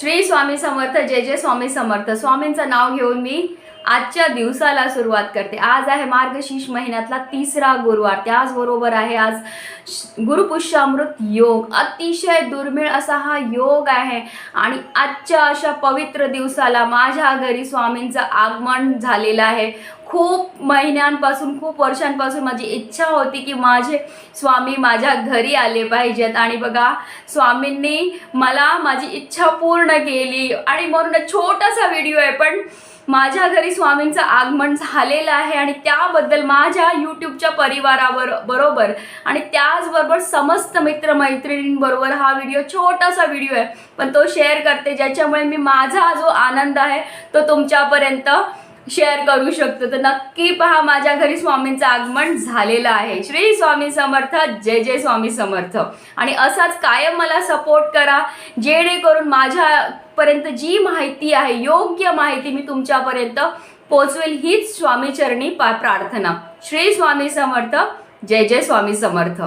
श्री स्वामी समर्थ जय जय स्वामी समर्थ. स्वामींचं नाव घेऊन मी आजच्या दिवसाला सुरुवात करते. आज आहे मार्गशीर्ष महिन्यातला तिसरा गुरुवार. त्याचबरोबर आहे आज श- गुरुपुष्यामृत योग. अतिशय दुर्मिळ असा हा योग आहे. आणि आजच्या अशा पवित्र दिवसाला माझ्या घरी स्वामींचं आगमन झालेलं आहे. खूप महिन्यांपासून खूप वर्षांपासून माझी इच्छा होती की माझे स्वामी माझ्या घरी आले पाहिजेत. आणि बघा स्वामींनी मला माझी इच्छा पूर्ण केली. आणि म्हणून छोटासा व्हिडिओ आहे पण माझ्या घरी स्वामींचं आगमन झालेलं आहे आणि त्याबद्दल माझ्या यूट्यूबच्या परिवारावर बरोबर आणि त्याचबरोबर समस्त मित्रमैत्रिणींबरोबर हा व्हिडिओ छोटासा व्हिडिओ आहे. पण तो शेअर करते ज्याच्यामुळे मी माझा जो आनंद आहे तो तुमच्यापर्यंत शेअर करू शकतो. तर नक्की पहा माझ्या घरी स्वामींचं आगमन झालेलं आहे. श्री स्वामी समर्थ जय जय स्वामी समर्थ. आणि असाच कायम मला सपोर्ट करा जेणेकरून माझ्या पर्यंत जी माहिती आहे योग्य माहिती मी तुमच्यापर्यंत पोचवेल हीच स्वामीचरणी प्रार्थना. श्री स्वामी समर्थ जय जय स्वामी समर्थ.